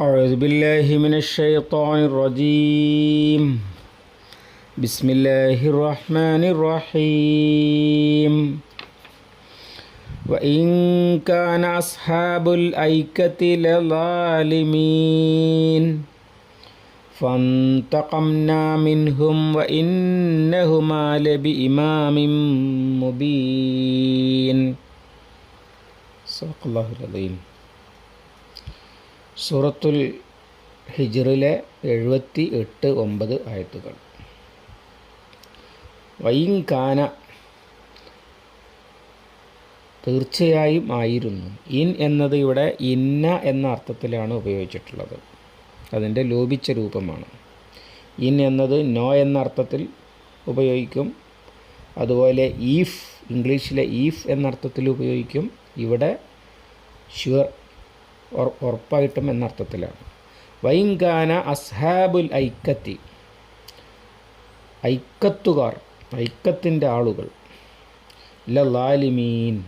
أعوذ بالله من الشيطان الرجيم. بسم الله الرحمن الرحيم. وإن كان أصحاب الأيكة لظالمين. فانتقمنا منهم وإنهما لبإمام مبين. صدق الله العظيم. സൂറത്തുൽ ഹിജറിലെ എഴുപത്തി എട്ട് ഒമ്പത് ആയത്തുകൾ. വൈങ്കാന തീർച്ചയായും ആയിരുന്നു. ഇൻ എന്നത് ഇവിടെ ഇന്ന എന്ന അർത്ഥത്തിലാണ് ഉപയോഗിച്ചിട്ടുള്ളത്. അതിന്റെ ലോപിച്ച രൂപമാണ്. ഇൻ എന്നത് നോ എന്ന അർത്ഥത്തിൽ ഉപയോഗിക്കും. അതുപോലെ ഈഫ് ഇംഗ്ലീഷിലെ ഈഫ് എന്ന അർത്ഥത്തിൽ ഉപയോഗിക്കും. ഇവിടെ ഷുവർ ഉറപ്പായിട്ടും എന്നർത്ഥത്തിലാണ്. വൈങ്കാന അസ്ഹാബുൽ ഐക്കത്തി. ഐക്കത്തുകാർ ഐക്കത്തിന്റെ ആളുകൾ. ലാലിമീൻ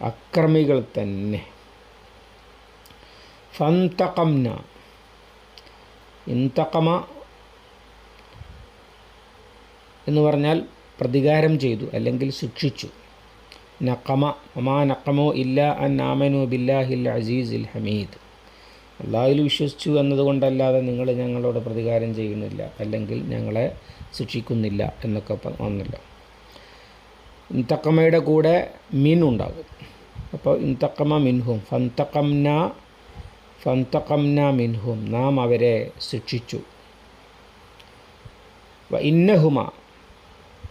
അക്രമികൾ തന്നെ. ഫന്തകംന ഇന്തകമ എന്ന് പറഞ്ഞാൽ പ്രതികാരം ചെയ്തു അല്ലെങ്കിൽ ശിക്ഷിച്ചു. നക്കമ ഒമാ നക്കമോ ഇല്ല അൻ ആമനു ബില്ലാഹിൽ അസീസ് ഇൽ ഹമീദ്. അള്ളാഹിൽ വിശ്വസിച്ചു എന്നതുകൊണ്ടല്ലാതെ നിങ്ങൾ ഞങ്ങളോട് പ്രതികാരം ചെയ്യുന്നില്ല അല്ലെങ്കിൽ ഞങ്ങളെ ശിക്ഷിക്കുന്നില്ല എന്നൊക്കെ വന്നല്ലോ. ഇന്തക്കമയുടെ കൂടെ മീൻ ഉണ്ടാകും. അപ്പോൾ ഇന്തക്കമ മിൻഹും ഫന്തക്കംന ഫന്തക്കംന മിൻഹും നാം അവരെ ശിക്ഷിച്ചു. ഇന്നഹുമ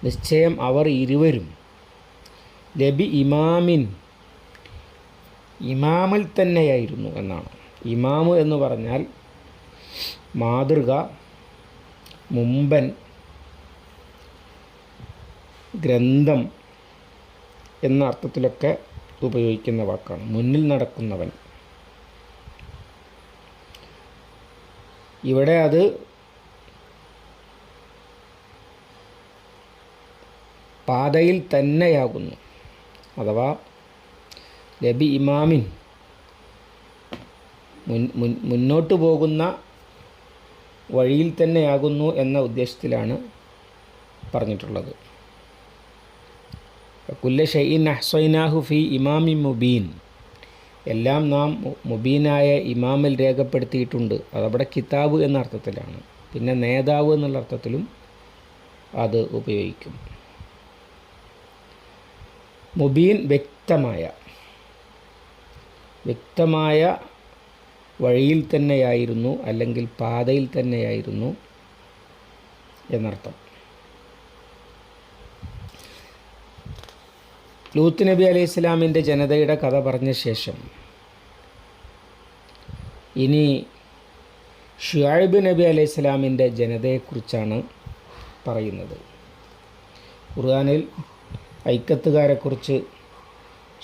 നിശ്ചയം അവർ ഇരുവരും ലബി ഇമാമിൻ. ഇമാമിൽ തന്നെയായിരുന്നു എന്നാണ്. ഇമാമ് എന്ന് പറഞ്ഞാൽ മാതൃക മുമ്പൻ ഗ്രന്ഥം എന്ന അർത്ഥത്തിലൊക്കെ ഉപയോഗിക്കുന്ന വാക്കാണ്. മുന്നിൽ നടക്കുന്നവൻ. ഇവിടെ അത് പാതയിൽ തന്നെയാകുന്നു. അഥവാ ലബി ഇമാമിൻ മുൻ മുൻ മുന്നോട്ട് പോകുന്ന വഴിയിൽ തന്നെയാകുന്നു എന്ന ഉദ്ദേശത്തിലാണ് പറഞ്ഞിട്ടുള്ളത്. കുല്ല ഷെയ്ൻ അഹ്സൈനാഹു ഫി ഇമാമി മുബീൻ. എല്ലാം നാം മുബീനായ ഇമാമിൽ രേഖപ്പെടുത്തിയിട്ടുണ്ട്. അതവിടെ കിതാബ് എന്ന അർത്ഥത്തിലാണ് പിന്നെ നേതാവ് എന്നുള്ള അർത്ഥത്തിലും അത് ഉപയോഗിക്കും. മുബീൻ വ്യക്തമായ വ്യക്തമായ വഴിയിൽ തന്നെയായിരുന്നു അല്ലെങ്കിൽ പാതയിൽ തന്നെയായിരുന്നു എന്നർത്ഥം. ലൂത്ത് നബി അലൈഹി ഇസ്ലാമിന്റെ ജനതയുടെ കഥ പറഞ്ഞ ശേഷം ഇനി ഷുഐബ് നബി അലൈഹി ഇസ്ലാമിന്റെ ജനതയെക്കുറിച്ചാണ് പറയുന്നത്. ഖുർആാനിൽ ഐക്കത്തുകാരെക്കുറിച്ച്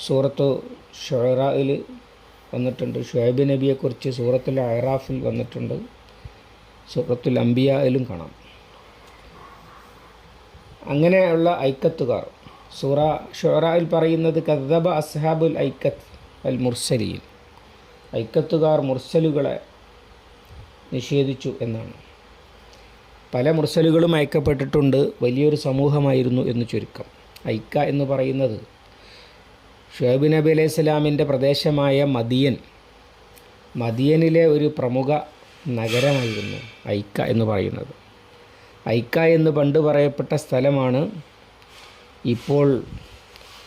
സൂറത്തു ഷൊറയിൽ വന്നിട്ടുണ്ട്. ഷുഹൈബ് നബിയെക്കുറിച്ച് സൂറത്തുൽ അയറാഫിൽ വന്നിട്ടുണ്ട്. സൂറത്തുൽ അംബിയയിലും കാണാം. അങ്ങനെയുള്ള ഐക്കത്തുകാർ സൂറ ഷൊറയിൽ പറയുന്നത് കദബ അസ്ഹാബുൽ ഐക്കത്ത് അൽ മുർസലിയിൽ ഐക്കത്തുകാർ മുർസലുകളെ നിഷേധിച്ചു എന്നാണ്. പല മുർസലുകളും അയക്കപ്പെട്ടിട്ടുണ്ട് വലിയൊരു സമൂഹമായിരുന്നു എന്ന് ചുരുക്കം. ഐക്ക എന്ന് പറയുന്നത്. ഷേബ് നബി അലൈഹി സ്വലാമിന്റെ പ്രദേശമായ മദിയൻ. മദിയനിലെ ഒരു പ്രമുഖ നഗരമായിരുന്നു ഐക്ക എന്ന് പറയുന്നത്. ഐക്ക എന്ന് പണ്ട് പറയപ്പെട്ട സ്ഥലമാണ് ഇപ്പോൾ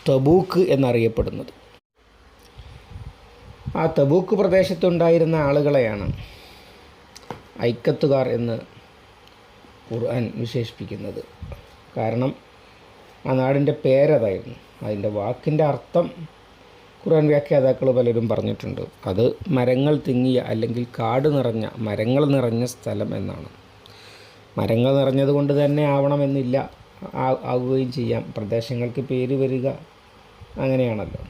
തബൂക്ക് എന്നറിയപ്പെടുന്നത്. ആ തബൂക്ക് പ്രദേശത്തുണ്ടായിരുന്ന ആളുകളെയാണ് ഐക്കത്തുകാർ എന്ന് ഖുർആൻ വിശേഷിപ്പിക്കുന്നത്. കാരണം ആ നാടിന്റെ പേരതായിരുന്നു. അതിന്റെ വാക്കിന്റെ അർത്ഥം ഖുർആൻ വ്യാഖ്യാതാക്കൾ പലരും പറഞ്ഞിട്ടുണ്ട്. അത് മരങ്ങൾ തിങ്ങിയ അല്ലെങ്കിൽ കാട് നിറഞ്ഞ മരങ്ങൾ നിറഞ്ഞ സ്ഥലം എന്നാണ്. മരങ്ങൾ നിറഞ്ഞതുകൊണ്ട് തന്നെ ആവണമെന്നില്ല ആവുകയും ചെയ്യാം. പ്രദേശങ്ങൾക്ക് പേര് വരിക അങ്ങനെയാണല്ലോ.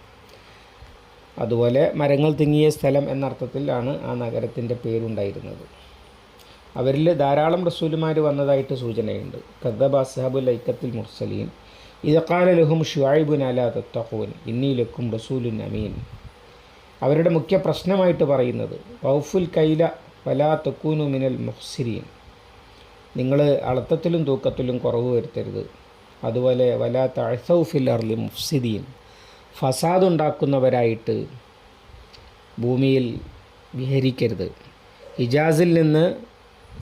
അതുപോലെ മരങ്ങൾ തിങ്ങിയ സ്ഥലം എന്നർത്ഥത്തിലാണ് ആ നഗരത്തിന്റെ പേരുണ്ടായിരുന്നത്. അവരിൽ ധാരാളം റസൂലുമാർ വന്നതായിട്ട് സൂചനയുണ്ട്. കദ്ദബ അസഹബുൽ ഐക്കത്തിൽ മുർസലീൻ ഇതക്കാല ലഹും ഷുഹൈബുൻ അലാ തത്തഖൂൻ ഇന്നി ലക്കും റസൂലുൻ അമീൻ അവരുടെ മുഖ്യ പ്രശ്നമായിട്ട് പറയുന്നത് വൗഫുൽ കൈല വലാ തക്കൂനു മിനൽ മുഹ്സിരീൻ നിങ്ങൾ അളത്തത്തിലും തൂക്കത്തിലും കുറവ് വരുത്തരുത്. അതുപോലെ വലാ തഴസൗഫിൽ അർലി മുഫ്സിദീൻ. ഫസാദ് ഉണ്ടാക്കുന്നവരായിട്ട് ഭൂമിയിൽ വിഹരിക്കരുത്. ഹിജാസിൽ നിന്ന്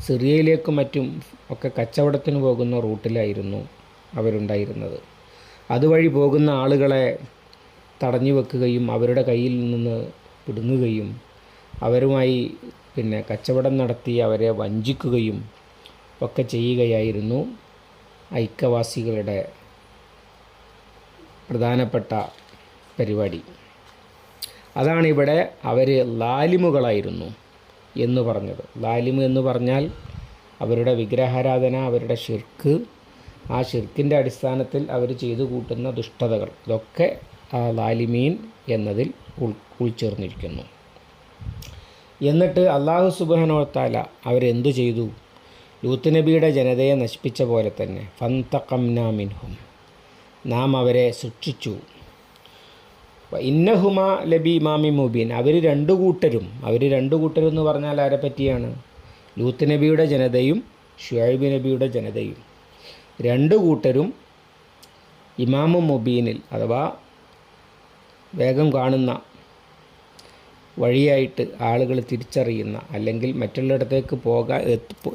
സിറിയയിലേക്കും മറ്റും ഒക്കെ കച്ചവടത്തിന് പോകുന്ന റൂട്ടിലായിരുന്നു അവരുണ്ടായിരുന്നത്. അതുവഴി പോകുന്ന ആളുകളെ തടഞ്ഞു വെക്കുകയും അവരുടെ കയ്യിൽ നിന്ന് പിടുങ്ങുകയും അവരുമായി പിന്നെ കച്ചവടം നടത്തി അവരെ വഞ്ചിക്കുകയും ഒക്കെ ചെയ്യുകയായിരുന്നു ഐക്യവാസികളുടെ പ്രധാനപ്പെട്ട പരിപാടി. അതാണ് ഇവിടെ അവർ ലാലിമുകളായിരുന്നു എന്ന് പറഞ്ഞത്. ലാലിമ് എന്ന് പറഞ്ഞാൽ അവരുടെ വിഗ്രഹാരാധന അവരുടെ ഷിർക്ക് ആ ഷിർക്കിന്റെ അടിസ്ഥാനത്തിൽ അവർ ചെയ്തു കൂട്ടുന്ന ദുഷ്ടതകൾ. ഇതൊക്കെ ലാലിമീൻ എന്നതിൽ ഉൾ ഉൾച്ചേർന്നിരിക്കുന്നു. എന്നിട്ട് അള്ളാഹു സുബഹനോത്താല അവരെന്തു ചെയ്തു? ലൂത്ത് നബിയുടെ ജനതയെ നശിപ്പിച്ച പോലെ തന്നെ ഫന്തഖംന മിൻഹും. നാം അവരെ ശിക്ഷിച്ചു ഇന്നഹുമ ലബി ഇമാമി മുബീൻ. അവർ രണ്ടു കൂട്ടരും. അവർ രണ്ടു കൂട്ടരും എന്ന് പറഞ്ഞാൽ ആരെ പറ്റിയാണ്? ലൂത്ത് നബിയുടെ ജനതയും ഷുഹൈബ് നബിയുടെ ജനതയും. രണ്ടു കൂട്ടരും ഇമാമു മൊബീനിൽ അഥവാ വേഗം കാണുന്ന വഴിയായിട്ട് ആളുകൾ തിരിച്ചറിയുന്ന അല്ലെങ്കിൽ മറ്റുള്ളിടത്തേക്ക് പോകാൻ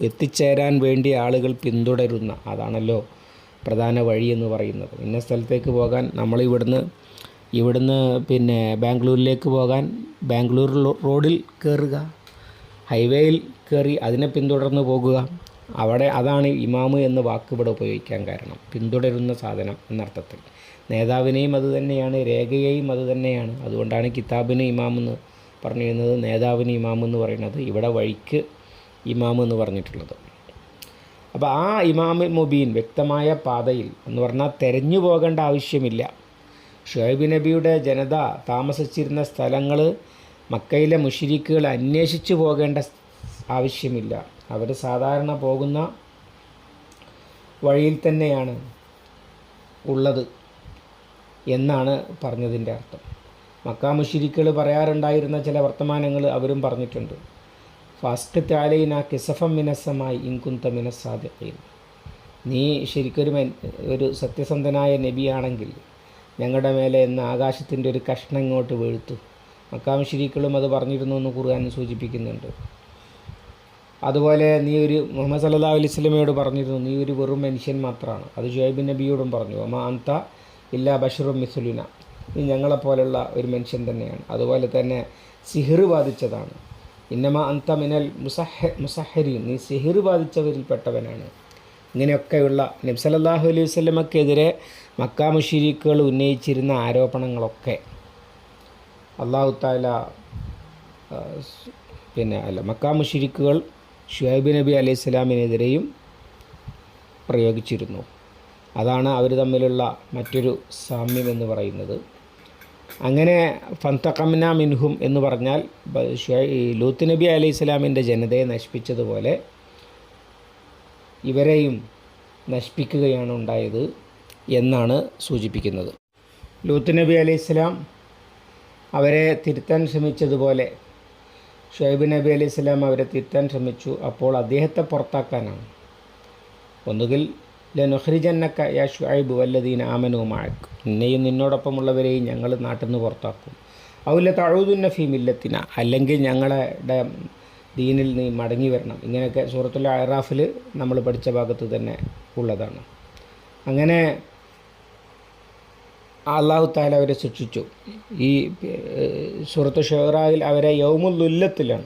എത്തിച്ചേരാൻ വേണ്ടി ആളുകൾ പിന്തുടരുന്ന അതാണല്ലോ പ്രധാന വഴി എന്ന് പറയുന്നത്. ഇന്ന സ്ഥലത്തേക്ക് പോകാൻ നമ്മൾ ഇവിടുന്ന് ഇവിടുന്ന് പിന്നെ ബാംഗ്ലൂരിലേക്ക് പോകാൻ ബാംഗ്ലൂർ റോഡിൽ കയറുക ഹൈവേയിൽ കയറി അതിനെ പിന്തുടർന്ന് പോകുക അവിടെ അതാണ് ഇമാമ് എന്ന വാക്ക് ഇവിടെ ഉപയോഗിക്കാൻ കാരണം. പിന്തുടരുന്ന സാധനം എന്നർത്ഥത്തിൽ. നേതാവിനെയും അത് തന്നെയാണ് രേഖയെയും അത് തന്നെയാണ്. അതുകൊണ്ടാണ് കിതാബിന് ഇമാമെന്ന് പറഞ്ഞിരുന്നത് നേതാവിന് ഇമാം എന്ന് പറയുന്നത്. ഇവിടെ വഴിക്ക് ഇമാം എന്ന് പറഞ്ഞിട്ടുള്ളത്. അപ്പോൾ ആ ഇമാമി മുബീൻ വ്യക്തമായ പാതയിൽ എന്ന് പറഞ്ഞാൽ തെരഞ്ഞു പോകേണ്ട ആവശ്യമില്ല. ഷുഹൈബ് നബിയുടെ ജനത താമസിച്ചിരുന്ന സ്ഥലങ്ങൾ മക്കയിലെ മുഷിരിക്കുകൾ അന്വേഷിച്ചു പോകേണ്ട ആവശ്യമില്ല. അവർ സാധാരണ പോകുന്ന വഴിയിൽ തന്നെയാണ് ഉള്ളത് എന്നാണ് പറഞ്ഞതിന്റെ അർത്ഥം. മക്കാ മുഷിരിക്കുകൾ പറയാറുണ്ടായിരുന്ന ചില വർത്തമാനങ്ങൾ അവരും പറഞ്ഞിട്ടുണ്ട്. ഫാസ്റ്റ് താലൈന കിസഫം മിനസ്സമായി ഇൻകുന്ത മിനസാദിഖീൻ നീ ശരിക്കൊരു ഒരു സത്യസന്ധനായ നബിയാണെങ്കിൽ ഞങ്ങളുടെ മേലെ എന്ന ആകാശത്തിന്റെ ഒരു കഷ്ണം ഇങ്ങോട്ട് വീഴ്ത്തു. മക്കാമുഷിരിക്കളും അത് പറഞ്ഞിരുന്നു എന്ന് ഖുർആൻ സൂചിപ്പിക്കുന്നുണ്ട്. അതുപോലെ നീ ഒരു മുഹമ്മദ് സല്ലാ അലൈഹി സ്വലമയോട് പറഞ്ഞിരുന്നു നീ ഒരു വെറും മനുഷ്യൻ മാത്രമാണ് അത് ഷുഹൈബ് നബിയോടും പറഞ്ഞു അമ്മ അന്ത ഇല്ല ബഷറും മിസുലിന. നീ ഞങ്ങളെപ്പോലുള്ള ഒരു മനുഷ്യൻ തന്നെയാണ്. അതുപോലെ തന്നെ സിഹിർ ബാധിച്ചതാണ്. ഇന്നമ അന്ത മിനൽ മുസഹ മുസഹരീൻ. നീ സിഹിർ ബാധിച്ചവരിൽപ്പെട്ടവനാണ് ഇങ്ങനെയൊക്കെയുള്ള നബ്സലല്ലാഹു അലൈഹി വല്ലമക്കെതിരെ മക്ക മുഷീരിക്കുകൾ ഉന്നയിച്ചിരുന്ന ആരോപണങ്ങളൊക്കെ അള്ളാഹു താല പിന്നെ അല്ല മക്ക മുഷീരിക്കുകൾ ഷുഹൈബ് നബി അലൈഹി സ്വലാമിനെതിരെയും പ്രയോഗിച്ചിരുന്നു. അതാണ് അവർ തമ്മിലുള്ള മറ്റൊരു സാമ്യം എന്ന് പറയുന്നത്. അങ്ങനെ ഫന്തഖംന മിൻഹും എന്ന് പറഞ്ഞാൽ ലൂത്ത് നബി അലൈഹി സ്വലാമിന്റെ ജനതയെ നശിപ്പിച്ചതുപോലെ ഇവരെയും നശിപ്പിക്കുകയാണ് ഉണ്ടായത് എന്നാണ് സൂചിപ്പിക്കുന്നത്. ലൂത്ത് നബി അലൈഹി സ്വലാം അവരെ തിരുത്താൻ ശ്രമിച്ചതുപോലെ ഷുഹൈബ് നബി അലൈഹി സ്വലാം അവരെ തിരുത്താൻ ശ്രമിച്ചു. അപ്പോൾ അദ്ദേഹത്തെ പുറത്താക്കാനാണ്. ഒന്നുകിൽ ലനുഹ്രിജന്നക്ക യാ ഷുഐബ് വല്ലദീന ആമനു മാഴക്ക് നിന്നെയും നിന്നോടൊപ്പമുള്ളവരെയും ഞങ്ങൾ നാട്ടിൽ നിന്ന് പുറത്താക്കും അവല്ല തഴുതുന്ന ഫീമില്ലത്തിന അല്ലെങ്കിൽ ഞങ്ങളുടെ ദീനിൽ നീ മടങ്ങി വരണം. ഇങ്ങനെയൊക്കെ സൂറത്തുൽ അറാഫിൽ നമ്മൾ പഠിച്ച ഭാഗത്ത് തന്നെ ഉള്ളതാണ്. അങ്ങനെ അള്ളാഹു താല അവരെ ശിക്ഷിച്ചു. ഈ സുഹൃത്ത് ഷെഹറായിൽ അവരെ യൗമുല്ലുല്ലത്തിലാണ്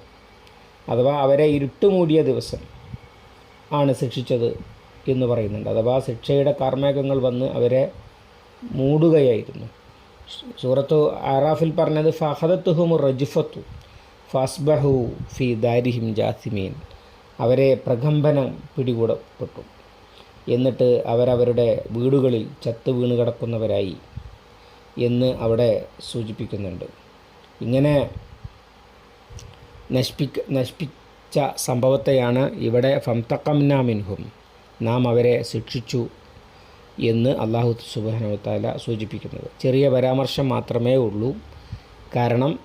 അഥവാ അവരെ ഇരുട്ടുമൂടിയ ദിവസം ആണ് ശിക്ഷിച്ചത് എന്ന് പറയുന്നുണ്ട്. അഥവാ ശിക്ഷയുടെ കാർമേഘങ്ങൾ വന്ന് അവരെ മൂടുകയായിരുന്നു. സൂറത്തു ആറാഫിൽ പറഞ്ഞത് ഫഹദത്തുഹുമു റജിഫത്തു ഫസ്ബഹു ഫി ദാരിഹിം ജാസിമീൻ. അവരെ പ്രകമ്പനം പിടികൂടപ്പെട്ടു. എന്നിട്ട് അവരവരുടെ വീടുകളിൽ ചത്തു വീണ് കിടക്കുന്നവരായി. എന്ന് അവിടെ സൂചിപ്പിക്കുന്നുണ്ട്. ഇങ്ങനെ നശിപ്പിക്ക നശിപ്പിച്ച സംഭവത്തെയാണ് ഇവിടെ ഫംതക്കംന മിൻഹും നാം അവരെ ശിക്ഷിച്ചു എന്ന് അള്ളാഹു സുബാനവത്താല സൂചിപ്പിക്കുന്നത്. ചെറിയ പരാമർശം മാത്രമേ ഉള്ളൂ. കാരണം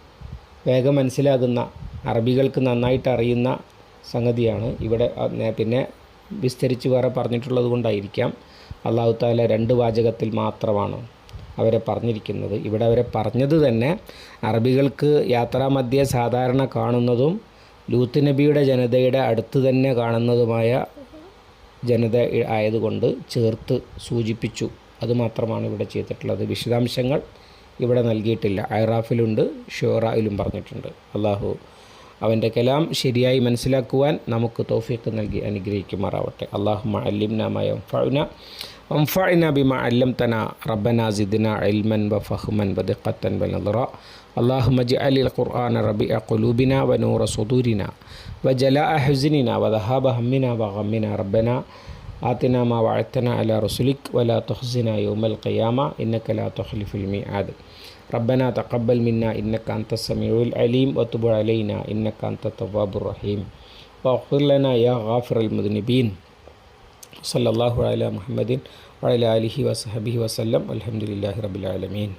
വേഗം മനസ്സിലാകുന്ന അറബികൾക്ക് നന്നായിട്ട് അറിയുന്ന സംഗതിയാണ് ഇവിടെ പിന്നെ വിസ്തരിച്ച് വേറെ പറഞ്ഞിട്ടുള്ളത് കൊണ്ടായിരിക്കാം. അള്ളാഹു താല രണ്ട് വാചകത്തിൽ മാത്രമാണ്. അവരെ പറഞ്ഞിരിക്കുന്നത്. ഇവിടെ അവരെ പറഞ്ഞത് തന്നെ അറബികൾക്ക് യാത്രാമധ്യേ സാധാരണ കാണുന്നതും ലൂത്ത് നബിയുടെ ജനതയുടെ അടുത്ത് തന്നെ കാണുന്നതുമായ ജനത ആയതുകൊണ്ട് ചേർത്ത് സൂചിപ്പിച്ചു. അതുമാത്രമാണ് ഇവിടെ ചെയ്തിട്ടുള്ളത്. വിശദാംശങ്ങൾ ഇവിടെ നൽകിയിട്ടില്ല. ഐറാഫിലുണ്ട് ഷോറായിലും പറഞ്ഞിട്ടുണ്ട്. അള്ളാഹു അവന്റെ കലാം ശരിയായി മനസ്സിലാക്കുവാൻ നമുക്ക് തോഫിക്ക് നൽകി അനുഗ്രഹിക്കുമാറാവട്ടെ. അള്ളാഹു അല്ലിംനാമായ ഫൗന وانفعنا بما علمتنا. ربنا زدنا علما وفهما ودقة ونظرا اللهم اجعل القرآن ربيع قلوبنا ونور صدورنا وجلاء حزننا وذهاب همنا وغمنا. ربنا آتنا ما وعدتنا على رسلك ولا تخزنا يوم القيامة إنك لا تخلف الميعاد. ربنا تقبل منا إنك أنت السميع العليم. وتب علينا إنك أنت التواب الرحيم. واغفر لنا يا غافر المذنبين. സല്ലാഹു അല മുഹമ്മദീൻ വഅല അലിഹി വസഹബിഹി വസ്ലം അലഹമുല്ലാഹി റബുലാലമീൻ